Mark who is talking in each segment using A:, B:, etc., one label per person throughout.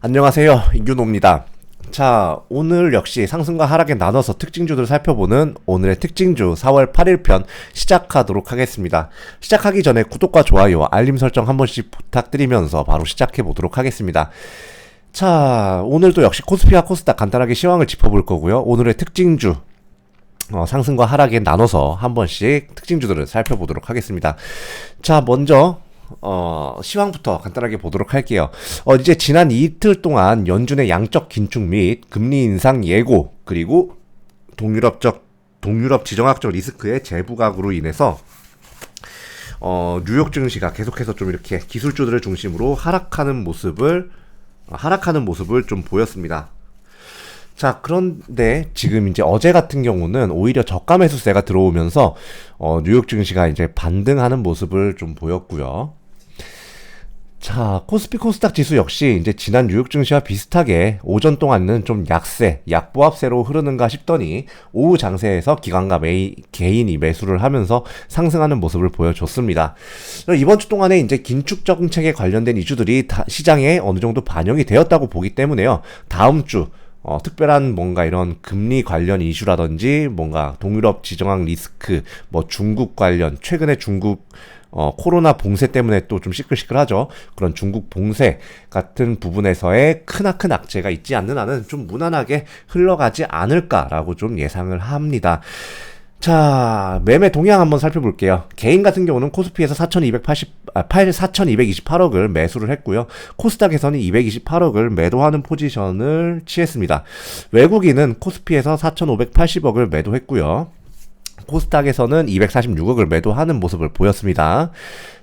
A: 안녕하세요. 이균호입니다. 자, 오늘 역시 상승과 하락에 나눠서 특징주들을 살펴보는 오늘의 특징주 4월 8일 편 시작하도록 하겠습니다. 시작하기 전에 구독과 좋아요, 알림 설정 한 번씩 부탁드리면서 바로 시작해 보도록 하겠습니다. 자, 오늘도 역시 코스피와 코스닥 간단하게 시황을 짚어볼 거고요. 오늘의 특징주 어, 상승과 하락에 나눠서 한 번씩 특징주들을 살펴보도록 하겠습니다. 자, 먼저 어, 시황부터 간단하게 보도록 할게요. 어, 이제 지난 이틀 동안 연준의 양적 긴축 및 금리 인상 예고, 그리고 동유럽적, 동유럽 지정학적 리스크의 재부각으로 인해서 어, 뉴욕 증시가 계속해서 좀 이렇게 기술주들을 중심으로 하락하는 모습을, 어, 하락하는 모습을 좀 보였습니다. 자, 그런데 지금 이제 어제 같은 경우는 오히려 저가 매수세가 들어오면서 어, 뉴욕 증시가 이제 반등하는 모습을 좀 보였고요. 자, 코스피 코스닥 지수 역시 이제 지난 뉴욕 증시와 비슷하게 오전 동안은 좀 약세, 약보합세로 흐르는가 싶더니 오후 장세에서 기관과 메이, 개인이 매수를 하면서 상승하는 모습을 보여줬습니다. 이번 주 동안에 이제 긴축 정책에 관련된 이슈들이 시장에 어느 정도 반영이 되었다고 보기 때문에요. 다음 주 어, 특별한 뭔가 이런 금리 관련 이슈라든지 뭔가 동유럽 지정학 리스크, 뭐 중국 관련, 최근에 중국 어, 코로나 봉쇄 때문에 또 좀 시끌시끌하죠. 그런 중국 봉쇄 같은 부분에서의 크나큰 악재가 있지 않는 한은 좀 무난하게 흘러가지 않을까라고 좀 예상을 합니다. 자, 매매 동향 한번 살펴볼게요. 개인 같은 경우는 코스피에서 4,280, 아, 4,228억을 매수를 했고요. 코스닥에서는 228억을 매도하는 포지션을 취했습니다. 외국인은 코스피에서 4,580억을 매도했고요. 코스닥에서는 246억을 매도하는 모습을 보였습니다.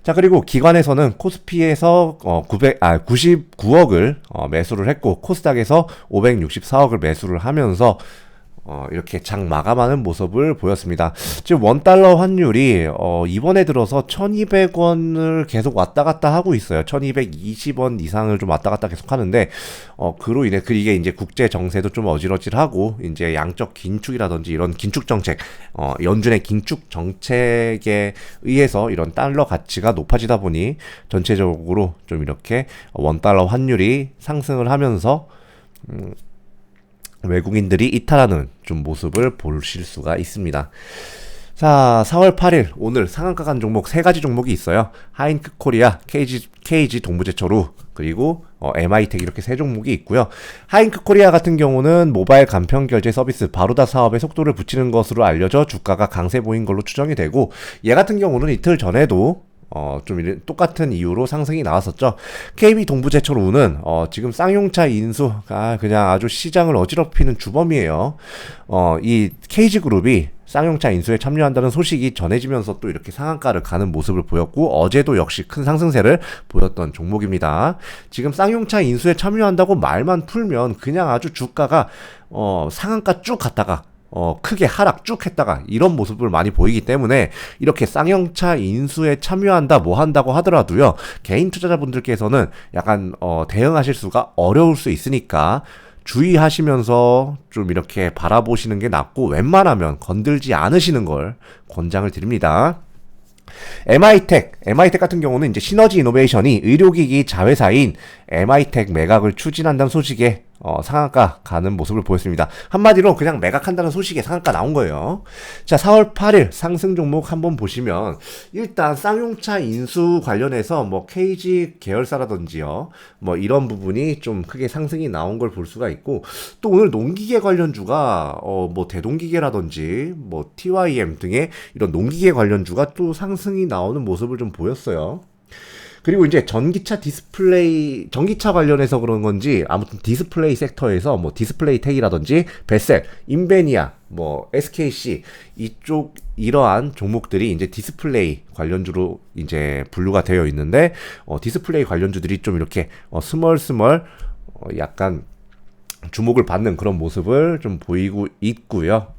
A: 자, 그리고 기관에서는 코스피에서 어, 900, 아, 99억을 어, 매수를 했고, 코스닥에서 564억을 매수를 하면서 어, 이렇게 장 마감하는 모습을 보였습니다. 지금 원달러 환율이 어, 이번에 들어서 1200원을 계속 왔다 갔다 하고 있어요. 1220원 이상을 좀 왔다 갔다 계속 하는데 어, 그로 인해 그 이게 이제 국제 정세도 좀 어지러질하고 이제 양적 긴축이라든지 이런 긴축 정책, 어, 연준의 긴축 정책에 의해서 이런 달러 가치가 높아지다 보니 전체적으로 좀 이렇게 원달러 환율이 상승을 하면서 음, 외국인들이 이탈하는 좀 모습을 보실 수가 있습니다. 자, 4월 8일 오늘 상한가 간 종목 세 가지 종목이 있어요. 하인크 코리아, KG, KG 동부제철우, 그리고 어, MI텍 이렇게 세 종목이 있고요. 하인크 코리아 같은 경우는 모바일 간편 결제 서비스 바로다 사업에 속도를 붙이는 것으로 알려져 주가가 강세 보인 걸로 추정이 되고 얘 같은 경우는 이틀 전에도 어, 좀 이런 똑같은 이유로 상승이 나왔었죠. KB 동부제철우는 어, 지금 쌍용차 인수가 그냥 아주 시장을 어지럽히는 주범이에요. 어, 이 KG그룹이 쌍용차 인수에 참여한다는 소식이 전해지면서 또 이렇게 상한가를 가는 모습을 보였고 어제도 역시 큰 상승세를 보였던 종목입니다. 지금 쌍용차 인수에 참여한다고 말만 풀면 그냥 아주 주가가 어, 상한가 쭉 갔다가 어, 크게 하락 쭉 했다가 이런 모습을 많이 보이기 때문에 이렇게 쌍용차 인수에 참여한다 뭐 한다고 하더라도요 개인 투자자분들께서는 약간 어, 대응하실 수가 어려울 수 있으니까 주의하시면서 좀 이렇게 바라보시는 게 낫고 웬만하면 건들지 않으시는 걸 권장을 드립니다. MI텍, MI텍 같은 경우는 이제 시너지 이노베이션이 의료기기 자회사인 MI텍 매각을 추진한다는 소식에 어, 상한가 가는 모습을 보였습니다. 한마디로 그냥 매각한다는 소식에 상한가 나온 거예요. 자, 4월 8일 상승 종목 한번 보시면 일단 쌍용차 인수 관련해서 뭐 KG 계열사라든지요. 뭐 이런 부분이 좀 크게 상승이 나온 걸 볼 수가 있고 또 오늘 농기계 관련주가 어, 뭐 대동기계라든지 뭐 TYM 등의 이런 농기계 관련주가 또 상승이 나오는 모습을 좀 보였어요. 그리고 이제 전기차 디스플레이 전기차 관련해서 그런 건지 아무튼 디스플레이 섹터에서 뭐 디스플레이 텍이라든지 베셀, 인베니아, 뭐 SKC 이쪽 이러한 종목들이 이제 디스플레이 관련주로 이제 분류가 되어 있는데 어, 디스플레이 관련주들이 좀 이렇게 어, 스멀스멀 어, 약간 주목을 받는 그런 모습을 좀 보이고 있고요.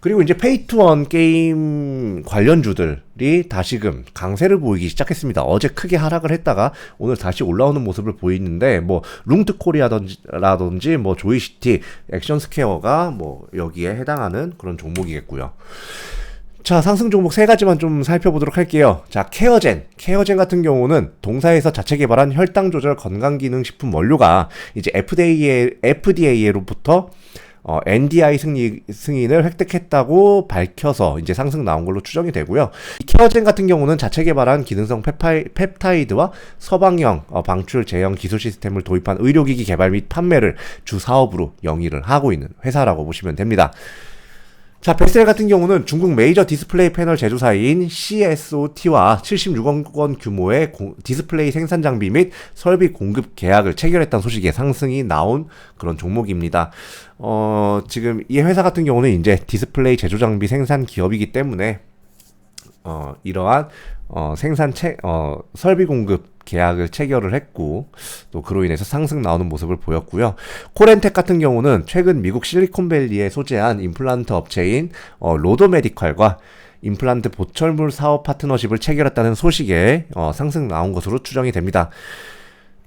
A: 그리고 이제 페이투원 게임 관련주들이 다시금 강세를 보이기 시작했습니다. 어제 크게 하락을 했다가 오늘 다시 올라오는 모습을 보이는데 뭐 룽트 코리아라든지 뭐 조이시티, 액션 스퀘어가 뭐 여기에 해당하는 그런 종목이겠고요. 자, 상승 종목 세 가지만 좀 살펴보도록 할게요. 자, 케어젠. 케어젠 같은 경우는 동사에서 자체 개발한 혈당 조절 건강 기능 식품 원료가 이제 FDA, FDA로부터 어, NDI 승리, 승인을 획득했다고 밝혀서 이제 상승 나온 걸로 추정이 되고요. 이 케어젠 같은 경우는 자체 개발한 기능성 펩파이, 펩타이드와 서방형 어, 방출 제형 기술 시스템을 도입한 의료기기 개발 및 판매를 주 사업으로 영위를 하고 있는 회사라고 보시면 됩니다. 자, 베셀 같은 경우는 중국 메이저 디스플레이 패널 제조사인 CSOT와 76억 원 규모의 고, 디스플레이 생산 장비 및 설비 공급 계약을 체결했다는 소식에 상승이 나온 그런 종목입니다. 어, 지금 이 회사 같은 경우는 이제 디스플레이 제조 장비 생산 기업이기 때문에 어, 이러한 어, 생산 체, 어, 설비 공급 계약을 체결을 했고 또 그로 인해서 상승 나오는 모습을 보였고요. 코렌텍 같은 경우는 최근 미국 실리콘밸리에 소재한 임플란트 업체인 어, 로도메디컬과 임플란트 보철물 사업 파트너십을 체결했다는 소식에 어, 상승 나온 것으로 추정이 됩니다.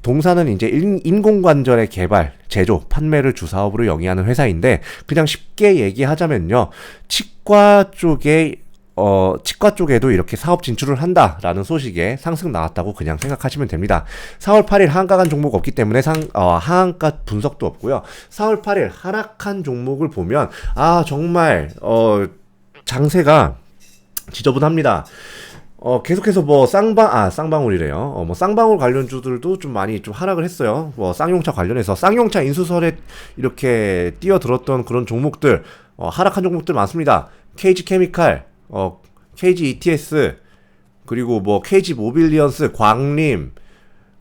A: 동사는 이제 인 공관절의 개발, 제조, 판매를 주사업으로 영위하는 회사인데 그냥 쉽게 얘기하자면요. 치과 쪽에 어, 치과 쪽에도 이렇게 사업 진출을 한다라는 소식에 상승 나왔다고 그냥 생각하시면 됩니다. 4월 8일 하한가간 종목 없기 때문에 상, 어, 하한가 분석도 없고요. 4월 8일 하락한 종목을 보면 아 정말 어, 장세가 지저분합니다. 어, 계속해서 뭐 쌍방, 아, 쌍방울이래요. 어, 뭐 쌍방울 관련주들도 좀 많이 좀 하락을 했어요. 뭐 쌍용차 관련해서 쌍용차 인수설에 이렇게 뛰어들었던 그런 종목들, 어, 하락한 종목들 많습니다. KG 케미칼, 어, KG ETS, 그리고 뭐 KG 모빌리언스, 광림,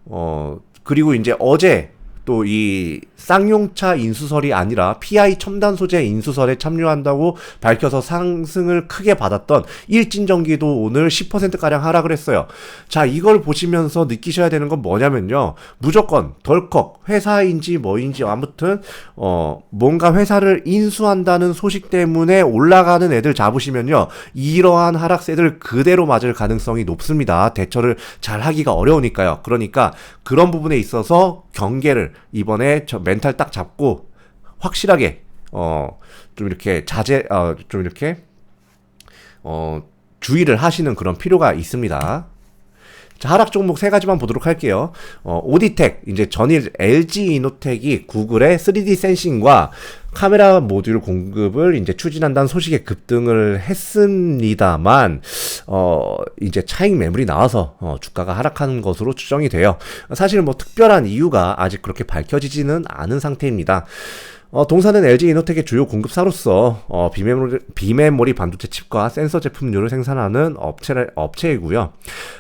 A: 어, 그리고 이제 어제 또 이 쌍용차 인수설이 아니라 PI 첨단 소재 인수설에 참여한다고 밝혀서 상승을 크게 받았던 일진전기도 오늘 10%가량 하락을 했어요. 자, 이걸 보시면서 느끼셔야 되는 건 뭐냐면요. 무조건 덜컥 회사인지 뭐인지 아무튼 어 뭔가 회사를 인수한다는 소식 때문에 올라가는 애들 잡으시면요. 이러한 하락세들 그대로 맞을 가능성이 높습니다. 대처를 잘 하기가 어려우니까요. 그러니까 그런 부분에 있어서 경계를 이번에 저 멘탈 딱 잡고 확실하게 어 좀 이렇게 자제 어 좀 이렇게 어 주의를 하시는 그런 필요가 있습니다. 자, 하락 종목 세 가지만 보도록 할게요. 어, 오디텍, 이제 전일 LG 이노텍이 구글의 3D 센싱과 카메라 모듈 공급을 이제 추진한다는 소식에 급등을 했습니다만, 어, 이제 차익 매물이 나와서 어, 주가가 하락하는 것으로 추정이 돼요. 사실 뭐 특별한 이유가 아직 그렇게 밝혀지지는 않은 상태입니다. 어, 동사는 LG 이노텍의 주요 공급사로서 어, 비메모리, 비메모리 반도체 칩과 센서 제품류를 생산하는 업체, 업체이고요.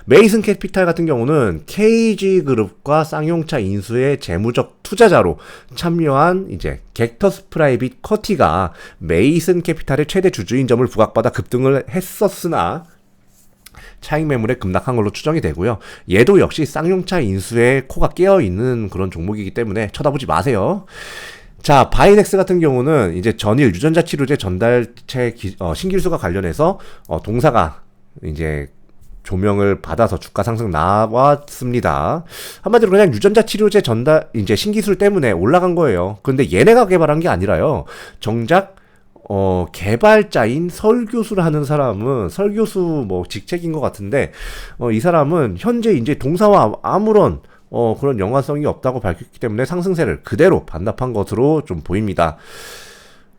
A: 메이슨 캐피탈 같은 경우는 KG그룹과 쌍용차 인수의 재무적 투자자로 참여한 이제 객터스 프라이빗 커티가 메이슨 캐피탈의 최대 주주인 점을 부각받아 급등을 했었으나 차익 매물에 급락한 걸로 추정이 되고요. 얘도 역시 쌍용차 인수에 코가 깨어 있는 그런 종목이기 때문에 쳐다보지 마세요. 자, 바이넥스 같은 경우는 이제 전일 유전자 치료제 전달체 기, 어, 신기술과 관련해서 어, 동사가 이제 조명을 받아서 주가 상승 나왔습니다. 한마디로 그냥 유전자 치료제 전달 이제 신기술 때문에 올라간 거예요. 근데 얘네가 개발한 게 아니라요. 정작 어, 개발자인 설 교수를 하는 사람은 설 교수 뭐 직책인 것 같은데 어, 이 사람은 현재 이제 동사와 아무런 어, 그런 연관성이 없다고 밝혔기 때문에 상승세를 그대로 반납한 것으로 좀 보입니다.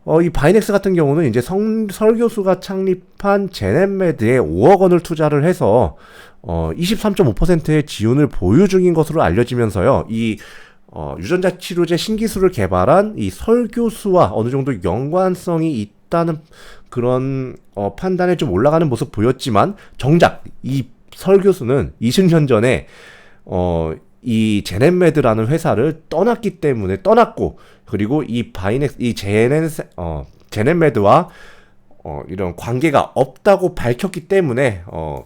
A: 어, 이 바이넥스 같은 경우는 이제 성, 설 교수가 창립한 제넷메드에 5억 원을 투자를 해서 어, 23.5%의 지분을 보유 중인 것으로 알려지면서요. 이 어, 유전자 치료제 신기술을 개발한 이 설 교수와 어느 정도 연관성이 있다는 그런 어, 판단에 좀 올라가는 모습 보였지만 정작 이 설 교수는 20년 전에 어, 이 제넷메드라는 회사를 떠났기 때문에 떠났고 그리고 이 바이넥스 이 제넷 어 제넷메드와 어 이런 관계가 없다고 밝혔기 때문에 어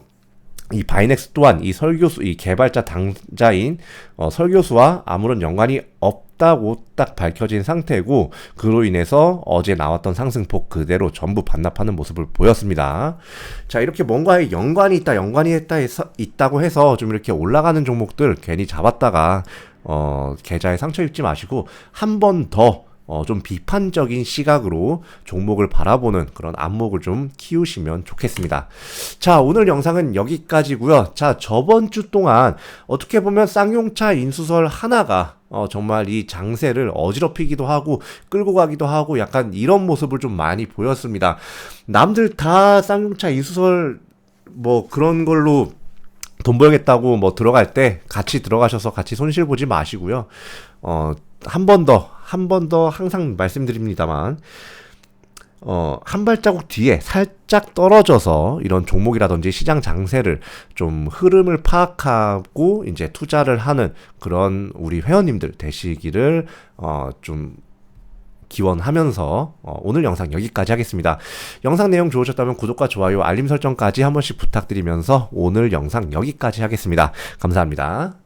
A: 이 바이넥스 또한 이 설교수, 이 개발자 당자인 어, 설교수와 아무런 연관이 없다고 딱 밝혀진 상태고 그로 인해서 어제 나왔던 상승폭 그대로 전부 반납하는 모습을 보였습니다. 자 이렇게 뭔가에 연관이 있다, 연관이 있다 해서, 있다고 해서 좀 이렇게 올라가는 종목들 괜히 잡았다가 어, 계좌에 상처 입지 마시고 한 번 더 어, 좀 비판적인 시각으로 종목을 바라보는 그런 안목을 좀 키우시면 좋겠습니다. 자, 오늘 영상은 여기까지고요. 자, 저번 주 동안 어떻게 보면 쌍용차 인수설 하나가 어, 정말 이 장세를 어지럽히기도 하고 끌고 가기도 하고 약간 이런 모습을 좀 많이 보였습니다. 남들 다 쌍용차 인수설 뭐 그런 걸로 돈 벌겠다고 뭐 들어갈 때 같이 들어가셔서 같이 손실 보지 마시고요. 어, 한 번 더, 한 번 더 항상 말씀드립니다만, 어, 한 발자국 뒤에 살짝 떨어져서 이런 종목이라든지 시장 장세를 좀 흐름을 파악하고 이제 투자를 하는 그런 우리 회원님들 되시기를 어, 좀 기원하면서 어, 오늘 영상 여기까지 하겠습니다. 영상 내용 좋으셨다면 구독과 좋아요, 알림 설정까지 한 번씩 부탁드리면서 오늘 영상 여기까지 하겠습니다. 감사합니다.